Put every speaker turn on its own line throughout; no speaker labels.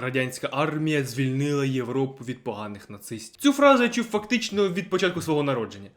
Радянська армія звільнила Європу від поганих нацистів. Цю фразу я чув фактично від початку свого народження.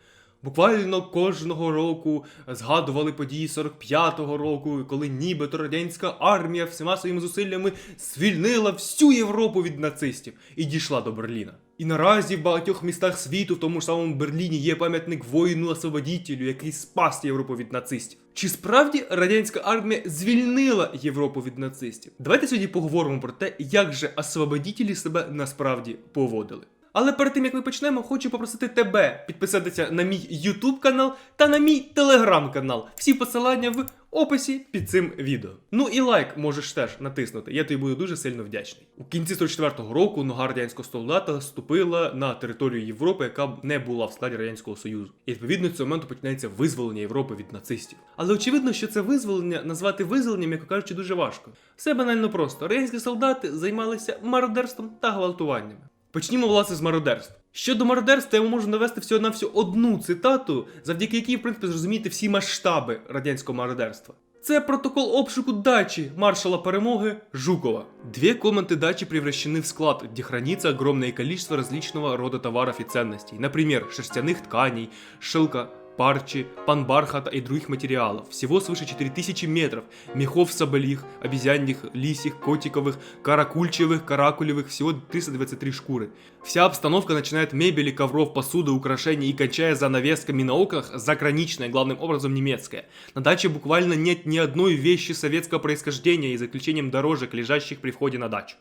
Буквально кожного року згадували події 45-го року, коли нібито радянська армія всіма своїми зусиллями звільнила всю Європу від нацистів і дійшла до Берліна. І наразі в багатьох містах світу, в тому ж самому Берліні, є пам'ятник воїну освободітелю, який спас Європу від нацистів. Чи справді радянська армія звільнила Європу від нацистів? Давайте сьогодні поговоримо про те, як же освободітелі себе насправді поводили. Але перед тим як ми почнемо, хочу попросити тебе підписатися на мій YouTube канал та на мій Telegram канал. Всі посилання в описі під цим відео. Ну і лайк можеш теж натиснути. Я тобі буду дуже сильно вдячний. У кінці 44-го року нога радянського солдата вступила на територію Європи, яка не була в складі радянського союзу. І відповідно цього моменту починається визволення Європи від нацистів. Але очевидно, що це визволення назвати визволенням, як кажучи, дуже важко. Все банально просто. Радянські солдати займалися мародерством та гвалтуваннями. Почнімо власне з мародерств. Щодо мародерства, я можу навести всього на всю одну цитату, завдяки якій, в принципі, зрозуміти всі масштаби радянського мародерства. Це протокол обшуку дачи маршала перемоги Жукова. Две комнаты дачи превращены в склад, где хранится огромное количество различного рода товаров и ценностей. Например, шерстяных тканей, шелка, парчи, панбархата и других материалов. Всего свыше 4000 метров. Мехов соболих, обезьяньих, лисих, котиковых, каракульчевых, каракулевых, всего 323 шкуры. Вся обстановка, начиная от мебели, ковров, посуды, украшений и кончая занавесками на окнах, заграничная, главным образом немецкая. На даче буквально нет ни одной вещи советского происхождения и за исключением дорожек, лежащих при входе на дачу.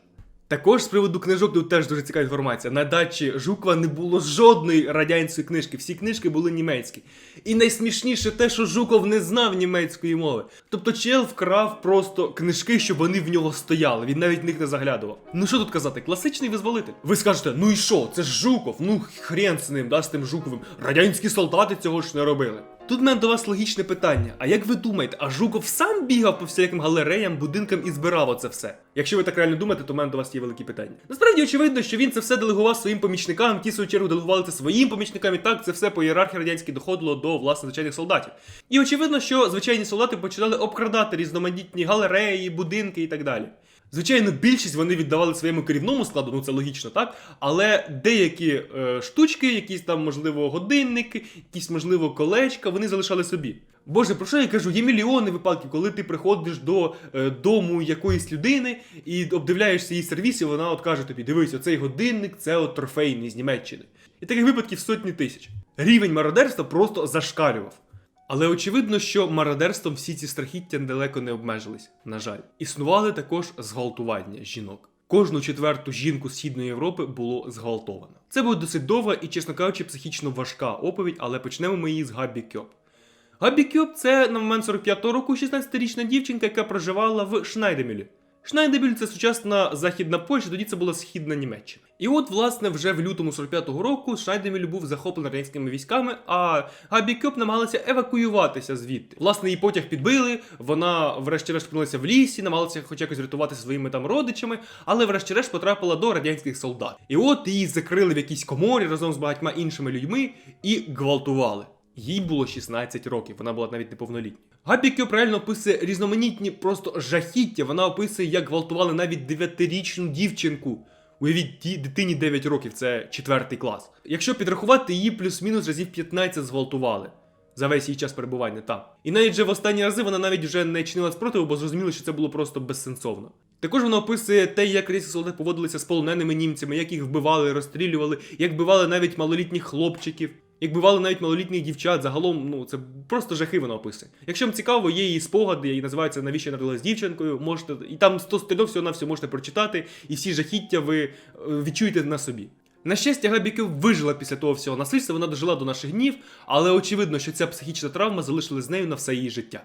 Також з приводу книжок тут теж дуже цікава інформація. На дачі Жукова не було жодної радянської книжки, всі книжки були німецькі. І найсмішніше те, що Жуков не знав німецької мови. Тобто чел вкрав просто книжки, щоб вони в нього стояли. Він навіть в них не заглядував. Ну що тут казати, класичний визволитель. Ви скажете, ну і що? Це ж Жуков, ну хрен з ним, да, з тим Жуковим. Радянські солдати цього ж не робили. Тут в мене до вас логічне питання. А як ви думаєте, а Жуков сам бігав по всяким галереям, будинкам і збирав оце все? Якщо ви так реально думаєте, то в мене до вас є великі питання. Насправді очевидно, що він це все делегував своїм помічникам, ті свою чергу делегували це своїм помічникам, і так це все по ієрархії радянській доходило до власне звичайних солдатів. І очевидно, що звичайні солдати починали обкрадати різноманітні галереї, будинки і так далі. Звичайно, більшість вони віддавали своєму керівному складу, ну це логічно, так? Але деякі е, штучки, якісь там, можливо, годинники, якісь, можливо, колечка, вони залишали собі. Боже, про що я кажу? Є мільйони випадків, коли ти приходиш до е, дому якоїсь людини і обдивляєшся її сервіс, і вона от каже тобі: дивись, оцей годинник це от трофейний з Німеччини. І таких випадків сотні тисяч. Рівень мародерства просто зашкалював. Але очевидно, що мародерством всі ці страхіття далеко не обмежились, на жаль. Існували також зґвалтування жінок. Кожну четверту жінку Східної Європи було зґвалтовано. Це була досить довга і, чесно кажучи, психічно важка оповідь, але почнемо ми її з Габі Кьоп. Габі Кьоп це на момент 45-го року 16-річна дівчинка, яка проживала в Шнайдемілі. Шнайдебіль це сучасна західна Польща, тоді це була східна Німеччина. І от, власне, вже в лютому 45-го року Шнайдеміль був захоплений радянськими військами, а Габі Кьоп намагалася евакуюватися звідти. Власне, її потяг підбили, вона врешті-решт опинилася в лісі, намагалася хоч якось врятуватися своїми там родичами, але врешті-решт потрапила до радянських солдат. І от її закрили в якійсь коморі разом з багатьма іншими людьми і гвалтували. Їй було 16 років, вона була навіть неповнолітня. Габі Кьоп реально описує різноманітні просто жахіття. Вона описує, як гвалтували навіть дев'ятирічну дівчинку. Уявіть, тій дитині 9 років, це четвертий клас. Якщо підрахувати, її плюс-мінус разів 15 зґвалтували. За весь її час перебування там. І навіть вже в останні рази вона навіть вже не чинила спротиву, бо зрозуміло, що це було просто безсенсовно. Також вона описує те, як різні солдати поводилися з полоненими німцями, як їх вбивали, розстрілювали, як вбивали навіть малолітніх хлопчиків. Як бивали навіть малолітніх дівчат, загалом, ну це просто жахи вона описує. Якщо вам цікаво, є її спогади, її називається Навіщо я народилась дівчинкою. Можете і там 100 сторінок всього на все можете прочитати, і всі жахіття ви е, відчуєте на собі. На щастя, Габіки вижила після того всього насильства, вона дожила до наших днів, але очевидно, що ця психічна травма залишилась з нею на все її життя.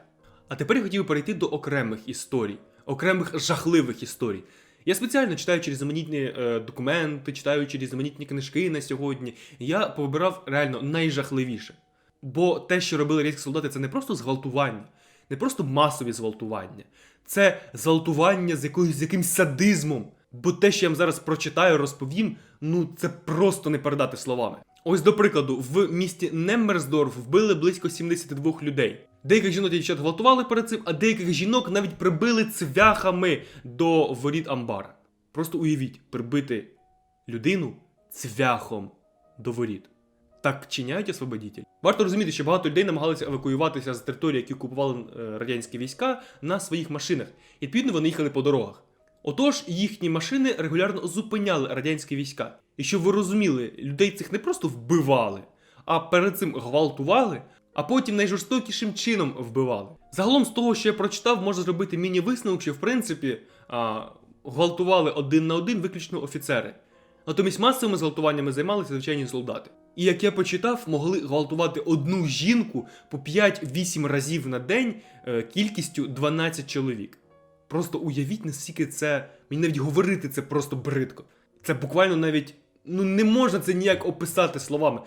А тепер я хотів перейти до окремих історій, окремих жахливих історій. Я спеціально читаючи різноманітні е, документи, читаючи різноманітні книжки на сьогодні, я повибирав реально найжахливіше. Бо те, що робили радянські солдати, це не просто зґвалтування, не просто масові зґвалтування, це зґвалтування з якоюсь з якимсь садизмом. Бо те, що я вам зараз прочитаю, розповім, ну це просто не передати словами. Ось до прикладу, в місті Неммерсдорф вбили близько 72 людей. Деяких жінок дівчат гвалтували перед цим, а деяких жінок навіть прибили цвяхами до воріт амбара. Просто уявіть, прибити людину цвяхом до воріт. Так чиняють освободітель. Варто розуміти, що багато людей намагалися евакуюватися з території, які окупували е, радянські війська, на своїх машинах. І відповідно вони їхали по дорогах. Отож, їхні машини регулярно зупиняли радянські війська. І щоб ви розуміли, людей цих не просто вбивали, а перед цим гвалтували, а потім найжорстокішим чином вбивали. Загалом, з того, що я прочитав, можна зробити міні-висновок, що в принципі а, гвалтували один на один виключно офіцери. Натомість масовими зґвалтуваннями займалися звичайні солдати. І як я почитав, могли гвалтувати одну жінку по 5-8 разів на день е, кількістю 12 чоловік. Просто уявіть, наскільки це. Мені навіть говорити це просто бридко. Це буквально навіть. Ну не можна це ніяк описати словами.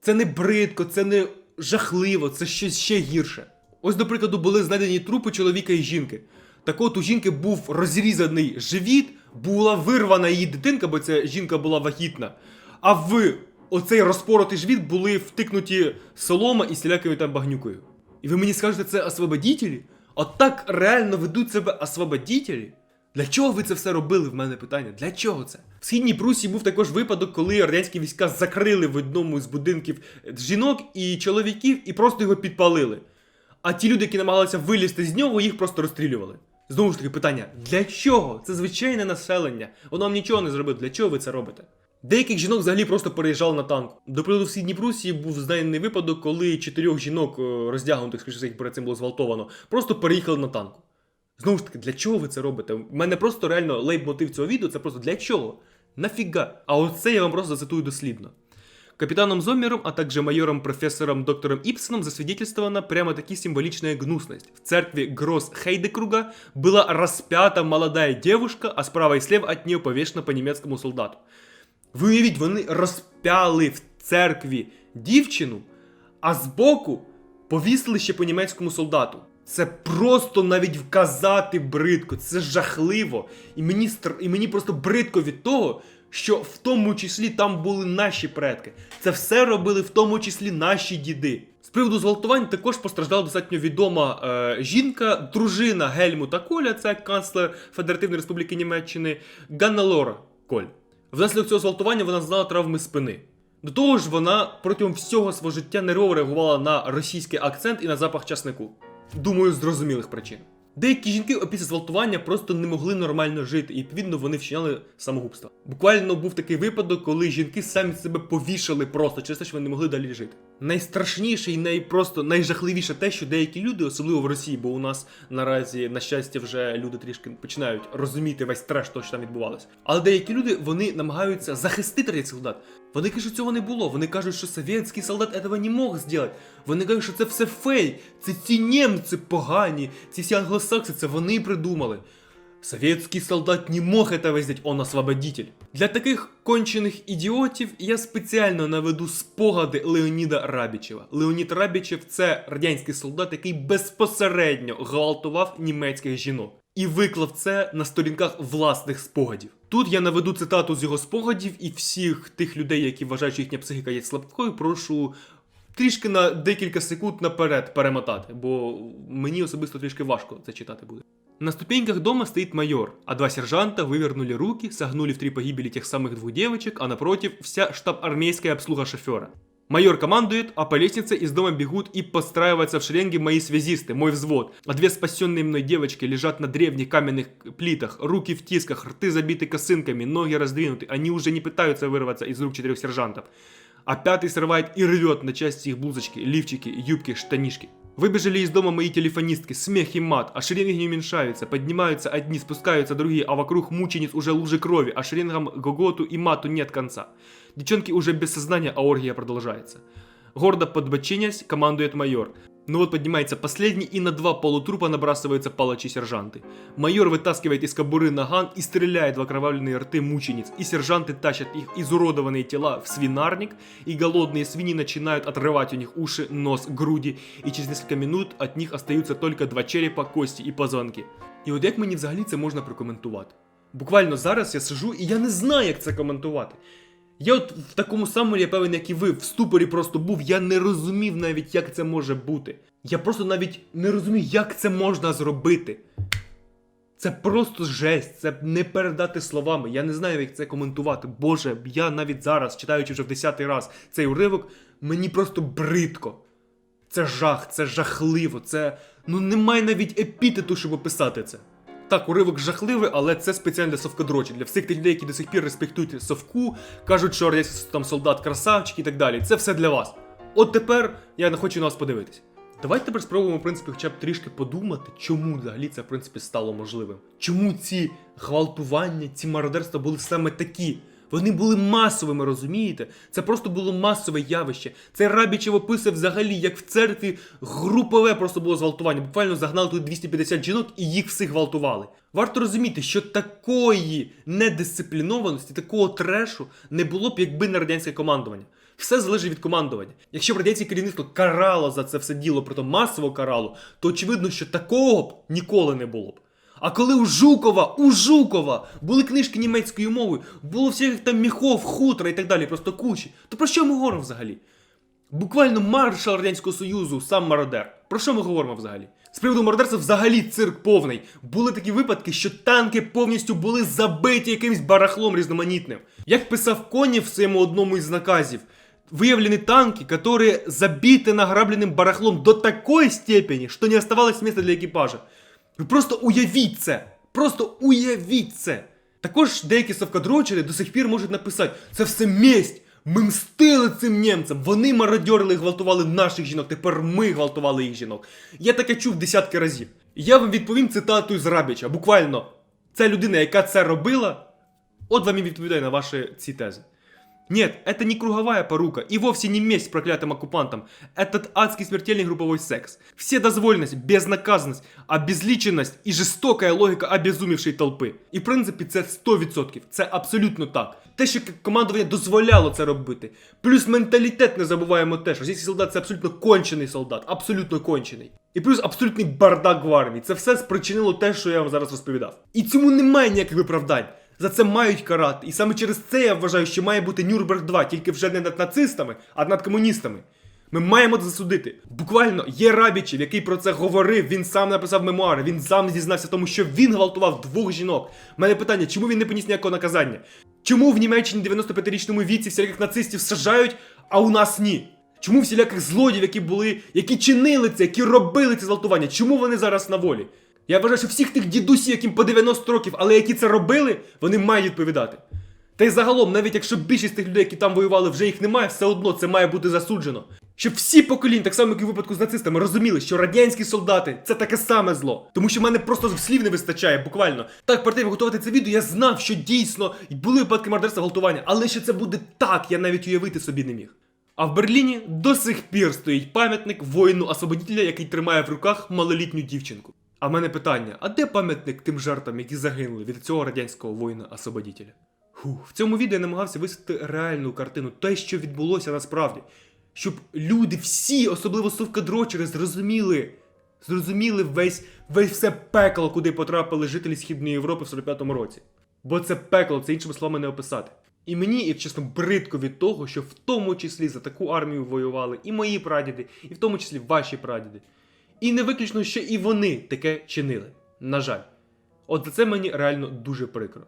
Це не бридко, це не жахливо, це щось ще гірше. Ось, до прикладу, були знайдені трупи чоловіка і жінки. Так от у жінки був розрізаний живіт, була вирвана її дитинка, бо ця жінка була вагітна. А в оцей розпоротий живіт були втикнуті солома і всілякою там багнюкою. І ви мені скажете, це освободітелі? От так реально ведуть себе освободітелі? Для чого ви це все робили? В мене питання. Для чого це? В східній Прусії був також випадок, коли радянські війська закрили в одному з будинків жінок і чоловіків і просто його підпалили. А ті люди, які намагалися вилізти з нього, їх просто розстрілювали. Знову ж таки, питання: для чого? Це звичайне населення. Воно вам нічого не зробить. Для чого ви це робите? Деяких жінок взагалі просто переїжджали на танку. До прикладу, в Східній Прусії був знайдений випадок, коли чотирьох жінок е, роздягнутих, скажімо, їх перед цим було зґвалтовано, просто переїхали на танку. Знову ж таки, для чого ви це робите? У мене просто реально лейб-мотив цього відео це просто для чого? Нафіга? А оце я вам просто зацитую дослідно. Капитаном Зоммером, а также майором профессором доктором Ипсоном засвидетельствована прямо таки символичная гнусность. В церкви Гросс Хейдекруга была распята молодая девушка, а справа и слева от нее повешена по немецкому солдату. Ви уявіть, вони розпяли в церкві дівчину, а збоку повісили ще по німецькому солдату. Це просто навіть вказати бридко, це жахливо. І мені, стр... і мені просто бридко від того, що в тому числі там були наші предки. Це все робили в тому числі наші діди. З приводу зґвалтувань також постраждала достатньо відома е, жінка, дружина Гельмута Коля, це канцлер Федеративної Республіки Німеччини, Ганна Коль. Внаслідок цього зґвалтування вона знала травми спини. До того ж, вона протягом всього свого життя нервово реагувала на російський акцент і на запах часнику. Думаю, зрозумілих причин. Деякі жінки після зґвалтування просто не могли нормально жити, і відповідно вони вчиняли самогубство. Буквально був такий випадок, коли жінки самі себе повішали просто через те, що вони не могли далі жити. Найстрашніше і найпросто найжахливіше те, що деякі люди, особливо в Росії, бо у нас наразі, на щастя, вже люди трішки починають розуміти весь треш, того, що там відбувалося. Але деякі люди вони намагаються захистити радянських солдат. Вони кажуть, що цього не було. Вони кажуть, що совєтський солдат цього не мог зробити. Вони кажуть, що це все фейк. Це ці німці погані, ці всі англосакси, це вони придумали. Советский солдат не мог этого сделать, он освободитель. Для таких кончених ідіотів я спеціально наведу спогади Леоніда Рабічева. Леонід Рабічев це радянський солдат, який безпосередньо гвалтував німецьких жінок. І виклав це на сторінках власних спогадів. Тут я наведу цитату з його спогадів, і всіх тих людей, які вважають, що їхня психіка є слабкою, прошу трішки на декілька секунд наперед перемотати, бо мені особисто трішки важко це читати буде. На ступеньках дома стоит майор, а два сержанта вывернули руки, согнули в три погибели тех самых двух девочек, а напротив вся штаб-армейская обслуга шофера. Майор командует, а по лестнице из дома бегут и подстраиваются в шеренги мои связисты, мой взвод. А две спасенные мной девочки лежат на древних каменных плитах, руки в тисках, рты забиты косынками, ноги раздвинуты. Они уже не пытаются вырваться из рук четырех сержантов. А пятый срывает и рвет на части их блузочки, лифчики, юбки, штанишки. Выбежали из дома мои телефонистки, смех и мат, а шеренги не уменьшаются, поднимаются одни, спускаются другие, а вокруг мучениц уже лужи крови, а шеренгам гоготу и мату нет конца. Девчонки уже без сознания, а оргия продолжается. Гордо подбочинясь, командует майор. Но вот поднимается последний, и на два полутрупа набрасываются палачи-сержанты. Майор вытаскивает из кобуры наган и стреляет в окровавленные рты мучениц, и сержанты тащат их изуродованные тела в свинарник, и голодные свиньи начинают отрывать у них уши, нос, груди, и через несколько минут от них остаются только два черепа, кості і позвонки. І от як мені взагалі це можна прокоментувати? Буквально зараз я сижу і я не знаю, як це коментувати. Я от в такому самому, я певен, як і ви, в ступорі просто був, я не розумів навіть, як це може бути. Я просто навіть не розумію, як це можна зробити. Це просто жесть, це не передати словами. Я не знаю, як це коментувати. Боже, я навіть зараз, читаючи вже в десятий раз цей уривок, мені просто бридко. Це жах, це жахливо, це. Ну немає навіть епітету, щоб описати це. Так, уривок жахливий, але це спеціально для совкодрочі. Для всіх тих людей, які до сих пір респектують совку, кажуть, що радянський там солдат красавчик і так далі. Це все для вас. От тепер я не хочу на вас подивитись. Давайте тепер спробуємо, в принципі, хоча б трішки подумати, чому взагалі це в принципі стало можливим. Чому ці гвалтування, ці мародерства були саме такі? Вони були масовими, розумієте? Це просто було масове явище. Це Рабічев описав взагалі, як в церкві групове просто було зґвалтування. Буквально загнали тут 250 жінок і їх всіх гвалтували. Варто розуміти, що такої недисциплінованості, такого трешу не було б, якби не радянське командування. Все залежить від командування. Якщо б радянське керівництво карало за це все діло, притом масово карало, то очевидно, що такого б ніколи не було б. А коли у Жукова, у Жукова були книжки німецькою мовою, було всіх там міхов, хутра і так далі, просто кучі, то про що ми говоримо взагалі? Буквально маршал Радянського Союзу, сам мародер. Про що ми говоримо взагалі? З приводу мародерства взагалі цирк повний. Були такі випадки, що танки повністю були забиті якимось барахлом різноманітним. Як писав Конів в своєму одному із наказів, выявлены танки, которые забиты награбленным барахлом до такой степени, что не оставалось места для екіпажа. Ви просто уявіть це! Просто уявіть це! Також деякі совкадрочери до сих пір можуть написати: це все месть! Ми мстили цим німцям! Вони мародьорили і гвалтували наших жінок, тепер ми гвалтували їх жінок. Я таке чув десятки разів. Я вам відповім цитатою з Рабіча. Буквально, ця людина, яка це робила, от вам і відповідає на ваші ці тези. Нет, это не круговая порука и вовсе не месть проклятым оккупантам. Этот адский смертельный групповой секс. Вседозволенность, безнаказанность, обезличенность и жестокая логика обезумівшої толпи. І в принципі це 100%. Це абсолютно так. Те, що командування дозволяло це робити. Плюс менталітет не забуваємо теж. Російський солдат це абсолютно кончений солдат, абсолютно кончений. І плюс абсолютний бардак в армії. Це все спричинило те, що я вам зараз розповідав. І цьому немає ніяких виправдань. За це мають карати. І саме через це я вважаю, що має бути Нюрнберг 2, тільки вже не над нацистами, а над комуністами. Ми маємо це засудити. Буквально є Рабічев, який про це говорив. Він сам написав мемуари, він сам зізнався тому, що він гвалтував двох жінок. У мене питання, чому він не поніс ніякого наказання? Чому в Німеччині 95-річному віці всіляких нацистів сажають, а у нас ні? Чому всіляких злодіїв, які були, які чинили це, які робили ці зґвалтування, чому вони зараз на волі? Я вважаю, що всіх тих дідусів, яким по 90 років, але які це робили, вони мають відповідати. Та й загалом, навіть якщо більшість тих людей, які там воювали, вже їх немає, все одно це має бути засуджено. Щоб всі покоління, так само як і в випадку з нацистами, розуміли, що радянські солдати це таке саме зло. Тому що в мене просто слів не вистачає, буквально. Так, перед тим, як готувати це відео, я знав, що дійсно були випадки мардерства гвалтування, але що це буде так, я навіть уявити собі не міг. А в Берліні до сих пір стоїть пам'ятник воїну освободителя, який тримає в руках малолітню дівчинку. А в мене питання: а де пам'ятник тим жертвам, які загинули від цього радянського воїна-освободителя? Фух, в цьому відео я намагався висвітлити реальну картину, те, що відбулося насправді. Щоб люди всі, особливо совкадрочери, зрозуміли, зрозуміли весь, весь все пекло, куди потрапили жителі Східної Європи в 45-му році. Бо це пекло, це іншими словами не описати. І мені, як чесно, бридко від того, що в тому числі за таку армію воювали і мої прадіди, і в тому числі ваші прадіди. І не виключно, що і вони таке чинили. На жаль. От за це мені реально дуже прикро.